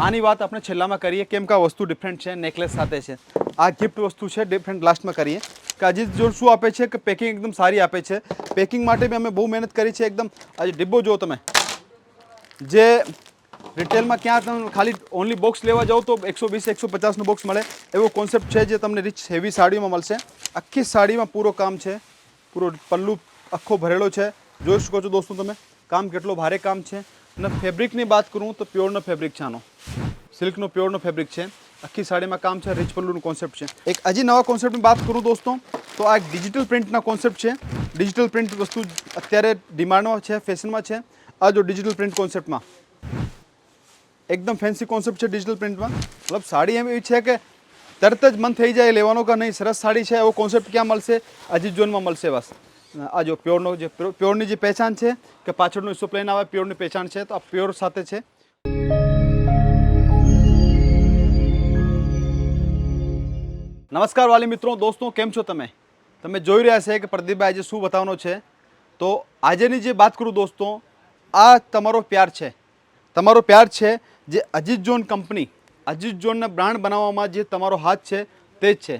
આની વાત આપણે છેલ્લામાં કરીએ. કેમ કે આ વસ્તુ ડિફરન્ટ છે નેકલેસ સાથે છે. આ ગિફ્ટ વસ્તુ છે ડિફરન્ટ લાસ્ટમાં કરીએ. કે અજીત જો શું આપે છે કે પેકિંગ એકદમ સારી આપે છે. પેકિંગ માટે બી અમે બહુ મહેનત કરી છે એકદમ. આજે ડિબ્બો જુઓ તમે. જે રિટેલમાં ક્યાં તમે ખાલી ઓનલી બોક્સ લેવા જાઓ તો એકસો વીસ, એકસો પચાસનું બોક્સ મળે. એવો કોન્સેપ્ટ છે જે તમને રીચ હેવી સાડીમાં મળશે. આખી સાડીમાં પૂરો કામ છે. પૂરો પલ્લુ આખો ભરેલો છે. જોઈ શકો છો દોસ્તો તમે. કામ કેટલો ભારે કામ છે. અને ફેબ્રિકની વાત કરું તો પ્યોરનો ફેબ્રિક છે આનો. સિલ્કનો પ્યોરનો ફેબ્રિક છે. આખી સાડીમાં કામ છે, રીચ પલ્લુનું કોન્સેપ્ટ છે. એક હજી નવા કોન્સેપ્ટની વાત કરું દોસ્તો, તો આ એક ડિજિટલ પ્રિન્ટના કોન્સેપ્ટ છે. ડિજિટલ પ્રિન્ટ વસ્તુ અત્યારે ડિમાન્ડમાં છે ફેશનમાં છે. આ જો ડિજિટલ પ્રિન્ટ કોન્સેપ્ટમાં એકદમ ફેન્સી કોન્સેપ્ટ છે ડિજિટલ પ્રિન્ટમાં મતલબ સાડી એમ એવી છે કે તરત જ મન થઈ જાય લેવાનો કે નહીં, સરસ સાડી છે, એવો કોન્સેપ્ટ ક્યાં મળશે? અજીત ઝોનમાં મળશે બસ. આ જો પ્યોરનો જે પ્યોરની જે પહેચાન છે કે પાછળનો હિસ્સો પ્લેન આવે, પ્યોરની પહેચાન છે, તો આ પ્યોર સાથે છે. નમસ્કાર વાલી મિત્રો, દોસ્તો, કેમ છો તમે? તમે જોઈ રહ્યા છે કે પ્રદીપભાઈ આજે શું બતાવવાનો છે? તો આજેની જે વાત કરું દોસ્તો, આ તમારો પ્યાર છે. તમારો પ્યાર છે જે અજીત ઝોન કંપની અજીત ઝોનના બ્રાન્ડ બનાવવામાં જે તમારો હાથ છે, તે જ છે.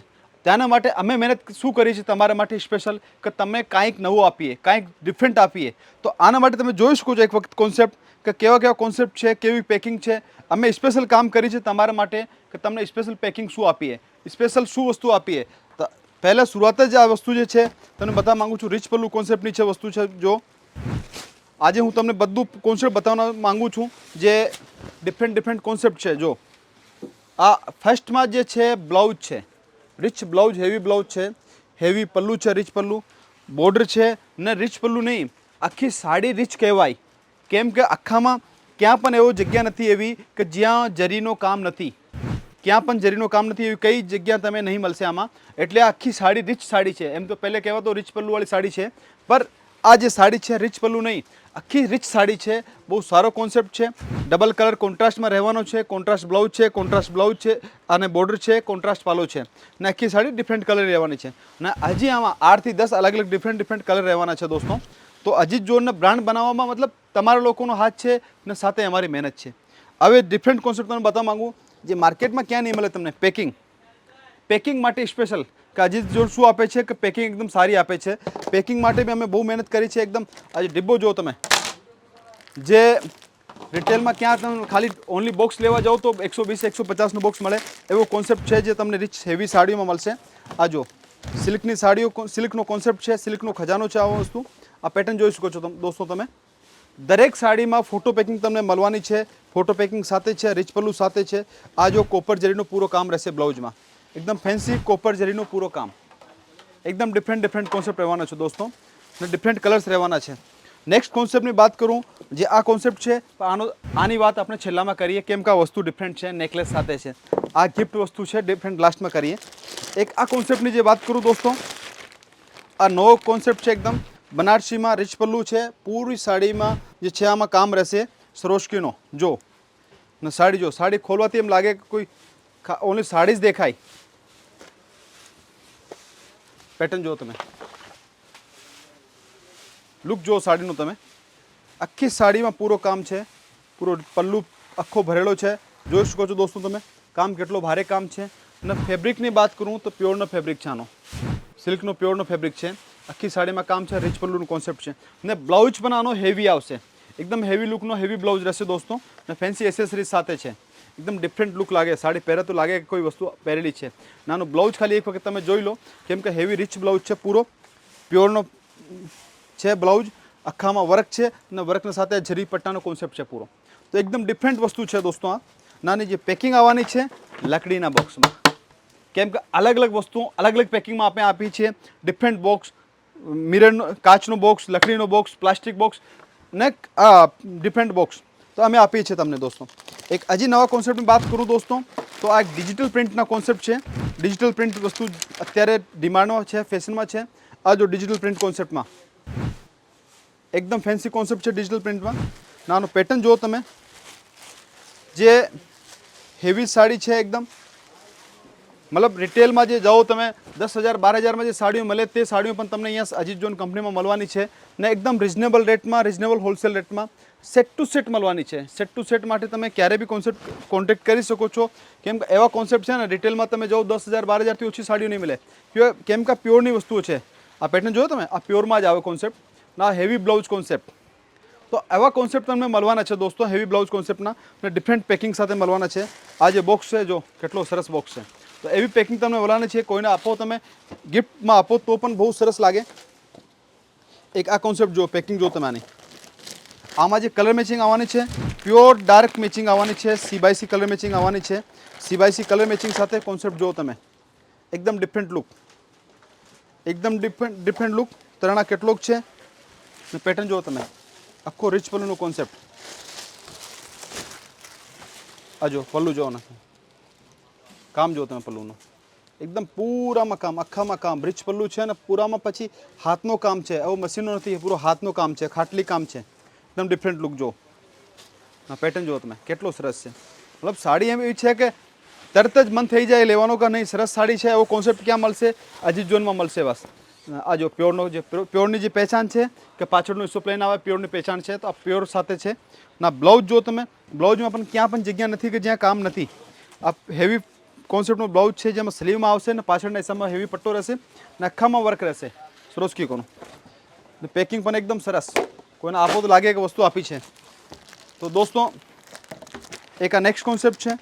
તેના માટે અમે મહેનત શું કરી છે તમારા માટે સ્પેશિયલ કે તમે કાંઈક નવું આપીએ, કાંઈક ડિફરન્ટ આપીએ? તો આના માટે તમે જોઈ શકો છો એક વખત કોન્સેપ્ટ કે કેવા કેવા કોન્સેપ્ટ છે, કેવી પેકિંગ છે. અમે સ્પેશિયલ કામ કરી છે તમારા માટે કે તમને સ્પેશિયલ પેકિંગ શું આપીએ? સ્પેશિયલ શું વસ્તુ આપીએ? પહેલાં શરૂઆત જ આ વસ્તુ જે છે તમને બતાવવા માગું છું રીચ પલ્લુ કોન્સેપ્ટની છે વસ્તુ છે, જો. આજે હું તમને બધું કોન્સેપ્ટ બતાવવા માગું છું જે ડિફરન્ટ ડિફરન્ટ કોન્સેપ્ટ છે, જો. આ ફર્સ્ટમાં જે છે બ્લાઉઝ છે. રિચ બ્લાઉઝ હેવી બ્લાઉઝ છે હેવી પલ્લુ છે રિચ પલ્લુ. બોર્ડર છે ને રિચ પલ્લુ નહીં. આખી સાડી રિચ કહેવાય. કેમ કે આખામાં ક્યાં પણ એવો જગ્યા નથી એવી કે જ્યાં જરીનો કામ નથી. ક્યાં પણ જરીનો કામ નથી એવી કઈ જગ્યા તમે નહીં મળશે આમાં. એટલે આખી સાડી રિચ સાડી છે. એમ તો પહેલે કહેવાતો રિચ પલ્લુવાળી સાડી છે. પર આ જે સાડી છે રિચ પલ્લુ નહીં આખી રિચ સાડી છે, બહુ સારો કોન્સેપ્ટ છે. ડબલ કલર કોન્ટ્રાસ્ટમાં રહેવાનો છે કોન્ટ્રાસ્ટ બ્લાઉઝ છે કોન્ટ્રાસ્ટ બ્લાઉઝ છે અને બોર્ડર છે કોન્ટ્રાસ્ટ પાલો છે. ને આખી સાડી ડિફરન્ટ કલર રહેવાની છે. ને હજી આમાં આઠથી દસ અલગ અલગ ડિફરન્ટ ડિફરન્ટ કલર રહેવાના છે દોસ્તો. તો અજીત જોનને બ્રાન્ડ બનાવવામાં મતલબ તમારા લોકોનો હાથ છે ને સાથે અમારી મહેનત છે. હવે ડિફરન્ટ કોન્સેપ્ટ તમને બતાવવા માંગુ, જે માર્કેટમાં ક્યાં નહીં મળે તમને? પેકિંગ પેકિંગ માટે સ્પેશિયલ કે અજીત જોડ શું આપે છે કે પેકિંગ એકદમ સારી આપે છે. પેકિંગ માટે બી અમે બહુ મહેનત કરી છે એકદમ. આજે ડિબ્બો જુઓ તમે. જે રિટેલમાં ક્યાં તમે ખાલી ઓનલી બોક્સ લેવા જાઓ તો એકસો વીસ, એકસો પચાસનું બોક્સ મળે. એવો કોન્સેપ્ટ છે જે તમને રીચ હેવી સાડીઓમાં મળશે. આ જો સિલ્કની સાડીઓ સિલ્કનો કોન્સેપ્ટ છે, સિલ્કનો ખજાનો છે આ વસ્તુ. આ પેટર્ન જોઈ શકો છો તમે, દોસ્તો તમે. દરેક સાડીમાં ફોટો પેકિંગ તમને મળવાની છે. ફોટો પેકિંગ સાથે છે રીચ પલ્લુ સાથે છે. આ જો કોપર જરીનો પૂરો કામ રહેશે બ્લાઉઝમાં એકદમ ફેન્સી કોપર જરીનું પૂરો કામ. એકદમ ડિફરન્ટ ડિફરન્ટ કોન્સેપ્ટ રહેવાના છે દોસ્તો. અને ડિફરન્ટ કલર્સ રહેવાના છે. નેક્સ્ટ કોન્સેપ્ટની વાત કરું, જે આ કોન્સેપ્ટ છે આનો, આની વાત આપણે છેલ્લામાં કરીએ, કેમ કે આ વસ્તુ ડિફરન્ટ છે નેકલેસ સાથે છે. આ ગિફ્ટ વસ્તુ છે ડિફરન્ટ લાસ્ટમાં કરીએ. એક આ કોન્સેપ્ટની જે વાત કરું દોસ્તો, આ નવો કોન્સેપ્ટ છે એકદમ. બનારસીમાં રીચ પલ્લુ છે, પૂરી સાડીમાં જે છે આમાં કામ રહેશે સરોશકીનો જો. ને સાડી જો, સાડી ખોલવાથી એમ લાગે કે કોઈ ઓનલી સાડી જ દેખાય. પેટર્ન જુઓ તમે. લુક જુઓ સાડીનું તમે. આખી સાડીમાં પૂરો કામ છે. પૂરો પલ્લુ આખો ભરેલો છે. જોઈ શકો છો દોસ્તો તમે, કામ કેટલો ભારે કામ છે. અને ફેબ્રિકની વાત કરું તો પ્યોરનો ફેબ્રિક છે આનો. સિલ્કનો પ્યોરનો ફેબ્રિક છે. આખી સાડીમાં કામ છે રીચ પલ્લુનું કોન્સેપ્ટ છે. ને બ્લાઉઝ પણ આનો હેવી આવશે. એકદમ હેવી લુકનો હેવી બ્લાઉઝ રહેશે દોસ્તો. ને ફેન્સી એસેસરીઝ સાથે છે. એકદમ ડિફરન્ટ લુક લાગે. સાડી પહેરે તો લાગે કે કોઈ વસ્તુ પહેરેલી છે. નાનું બ્લાઉઝ ખાલી એક વખત તમે જોઈ લો. કેમ કે હેવી રીચ બ્લાઉઝ છે પૂરો. પ્યોરનો છે બ્લાઉઝ. આખામાં વર્ક છે અને વર્કની સાથે જરી પટ્ટાનો કોન્સેપ્ટ છે પૂરો. તો એકદમ ડિફરન્ટ વસ્તુ છે દોસ્તો આ. નાની જે પેકિંગ આવવાની છે લકડીના બોક્સમાં કેમ કે અલગ અલગ વસ્તુઓ અલગ અલગ પેકિંગમાં આપણે આપી છીએ ડિફરન્ટ બોક્સ મિરરનો કાચનો બોક્સ લકડીનો બોક્સ પ્લાસ્ટિક બોક્સ ને ડિફરન્ટ બોક્સ તો અમે આપીએ છીએ તમને દોસ્તો. એક હજી નવા કોન્સેપ્ટની વાત કરું દોસ્તો, તો આ એક ડિજિટલ પ્રિન્ટના કોન્સેપ્ટ છે. ડિજિટલ પ્રિન્ટ વસ્તુ અત્યારે ડિમાન્ડમાં છે ફેશનમાં છે. આ જો ડિજિટલ પ્રિન્ટ કોન્સેપ્ટમાં એકદમ ફેન્સી કોન્સેપ્ટ છે ડિજિટલ પ્રિન્ટમાં નાનો પેટર્ન જુઓ તમે. જે હેવી સાડી છે એકદમ. મતલબ રિટેલમાં જે જાઓ તમે, દસ હજાર, બાર હજારમાં જે સાડીઓ મળે તે સાડીઓ પણ તમને અહીંયા અજીત જોન કંપનીમાં મળવાની છે ને એકદમ રિઝનેબલ રેટમાં રિઝનેબલ હોલસેલ રેટમાં સેટ ટુ સેટ મળવાની છે. સેટ ટુ સેટ માટે તમે ક્યારે બી કોન્સેપ્ટ કોન્ટેક્ટ કરી શકો છો. કેમ કે એવા કોન્સેપ્ટ છે ને રિટેલમાં તમે જાઓ દસ હજાર, બાર હજારથી ઓછી સાડીઓ નહીં મળે. કેમ કે પ્યોરની વસ્તુઓ છે. આ પેટર્ન જોયો તમે? આ પ્યોરમાં જ આવે કોન્સેપ્ટ ના હેવી બ્લાઉઝ કોન્સેપ્ટ તો એવા કોન્સેપ્ટ તમને મળવાના છે દોસ્તો હેવી બ્લાઉઝ કોન્સેપ્ટના અને ડિફરન્ટ પેકિંગ સાથે મળવાના છે. આ જે બોક્સ છે જો, કેટલો સરસ બોક્સ છે. તો એવી પેકિંગ તમને મળવાની છે, કોઈને આપો તમે. ગિફ્ટમાં આપો તો પણ બહુ સરસ લાગે. એક આ કોન્સેપ્ટ જો પેકિંગ જો તમે આની. આમાં જે કલર મેચિંગ આવવાની છે પ્યોર ડાર્ક મેચિંગ આવવાની છે સીબાઈસી કલર મેચિંગ આવવાની છે. સીબાયસી કલર મેચિંગ સાથે કોન્સેપ્ટ જો તમે. એકદમ ડિફરન્ટ લુક એકદમ ડિફરન્ટ ડિફરન્ટ લુક તરણા કેટલોક છે. ને પેટર્ન જુઓ તમે. આખો રિચ પલ્લુનો કોન્સેપ્ટ આજો પલ્લુ જુઓ ને કામ જો તમે પલ્લુનું. એકદમ પૂરામાં કામ આખામાં કામ બ્રિજ પલ્લું છે ને પૂરામાં પછી હાથનું કામ છે. એવું મશીનો નથી પૂરો હાથનું કામ છે, ખાટલી કામ છે. એકદમ ડિફરન્ટ લુક જો પેટર્ન જો તમે, કેટલો સરસ છે. મતલબ સાડી એમ એવી છે કે તરત જ મન થઈ જાય લેવાનો કે નહીં, સરસ સાડી છે, એવો કોન્સેપ્ટ ક્યાં મળશે? અજીત ઝોનમાં મળશે બસ. આ જો પ્યોરનો જે પ્યોરની જે પહેચાન છે કે પાછળનો હિસ્સો પ્લેન આવે પ્યોરની પહેચાન છે, તો આ પ્યોર સાથે છે. ના, બ્લાઉઝ જો તમે, બ્લાઉઝમાં પણ ક્યાં પણ જગ્યા નથી કે જ્યાં કામ નથી. આ હેવી કોન્સેપ્ટનો બ્લાઉઝ છે જેમાં સ્લીવમાં આવશે ને પાછળના હિસ્સામાં હેવી પટ્ટો રહેશે અને આખામાં વર્ક રહેશે. સરોસ્કી કોનું પેકિંગ પણ એકદમ સરસ. કોઈને આપો તો લાગે કે વસ્તુ આપી છે. તો દોસ્તો, એક આ નેક્સ્ટ કોન્સેપ્ટ છે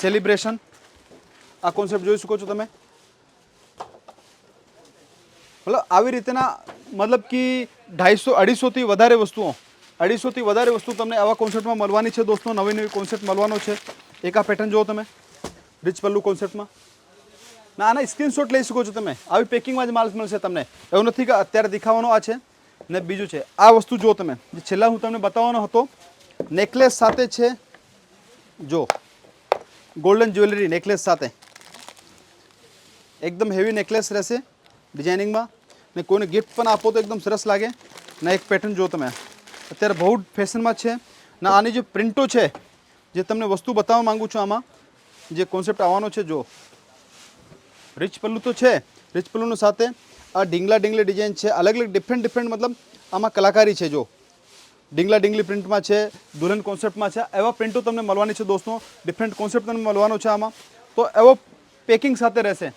સેલિબ્રેશન આ કોન્સેપ્ટ જોઈ શકો છો તમે. મતલબ આવી રીતના મતલબ કે ઢાઈસો અઢીસોથી વધારે વસ્તુઓ અઢીસોથી વધારે વસ્તુ તમને આવા કોન્સેપ્ટમાં મળવાની છે દોસ્તો. નવી નવી કોન્સેપ્ટ મળવાનો છે. એક આ પેટર્ન જુઓ તમે. રિચ પલ્લુ કોન્સેપ્ટમાં ના આના સ્ક્રીનશોટ લઈ શકો છો તમે. આવી પેકિંગમાં જ માલ મળશે તમને. એવું નથી કે અત્યારે દેખાવાનો આ છે ને બીજું છે. આ વસ્તુ જો તમે. જે છેલ્લા હું તમને બતાવવાનો હતો, નેકલેસ સાથે છે, જો ગોલ્ડન જ્વેલરી નેકલેસ સાથે. એકદમ હેવી નેકલેસ રહેશે ડિઝાઇનિંગમાં ને કોઈને ગિફ્ટ પણ આપો તો એકદમ સરસ લાગે. ને એક પેટર્ન જો તમે. અત્યારે બહુ ફેશનમાં છે. ને આની જે પ્રિન્ટો છે, જે તમને વસ્તુ બતાવવા માગું છું આમાં જે કોન્સેપ્ટ આવવાનો છે જો રિચ પલ્લુ તો છે, રિચ પલ્લુનું સાથે આ ઢીંગલા ઢીંગલી ડિઝાઇન છે. અલગ અલગ ડિફરન્ટ ડિફરન્ટ મતલબ આમાં કલાકારી છે જો ડીંગલા ડીંગલી પ્રિન્ટમાં છે, દુલ્હન કોન્સેપ્ટમાં છે. એવા પ્રિન્ટો તમને મળવાની છે, દોસ્તો. ડિફરન્ટ કોન્સેપ્ટ તમને મળવાનો છે આમાં. તો એવો પેકિંગ સાથે રહેશે.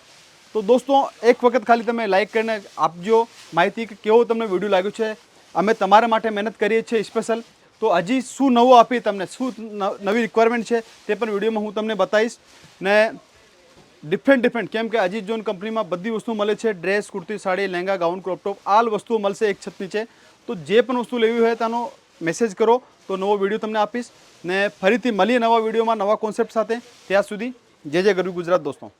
તો દોસ્તો, એક વખત ખાલી તમે લાઈક કરીને આપજો. માહિતી કે કેવો તમને વીડિયો લાગ્યો છે? અમે તમારા માટે મહેનત કરીએ છીએ સ્પેશિયલ તો હજી શું નવું આપી તમને, શું નવી રિક્વાયરમેન્ટ છે તે પણ વિડીયોમાં હું તમને બતાવીશ. ને ડિફરન્ટ ડિફરન્ટ કેમ કે અજીત જોન કંપનીમાં બધી વસ્તુ મળે છે. Dress kurti, sari, lehenga gown crop top all વસ્તુઓ મળશે એક છત નીચે તો જે પણ વસ્તુ લેવી હોય તેનો મેસેજ કરો, તો નવો વીડિયો તમને આપીશ. ને ફરીથી મળીએ નવા વિડીયોમાં નવા કોન્સેપ્ટ સાથે. ત્યાં સુધી જય જય ગરવી ગુજરાત દોસ્તો.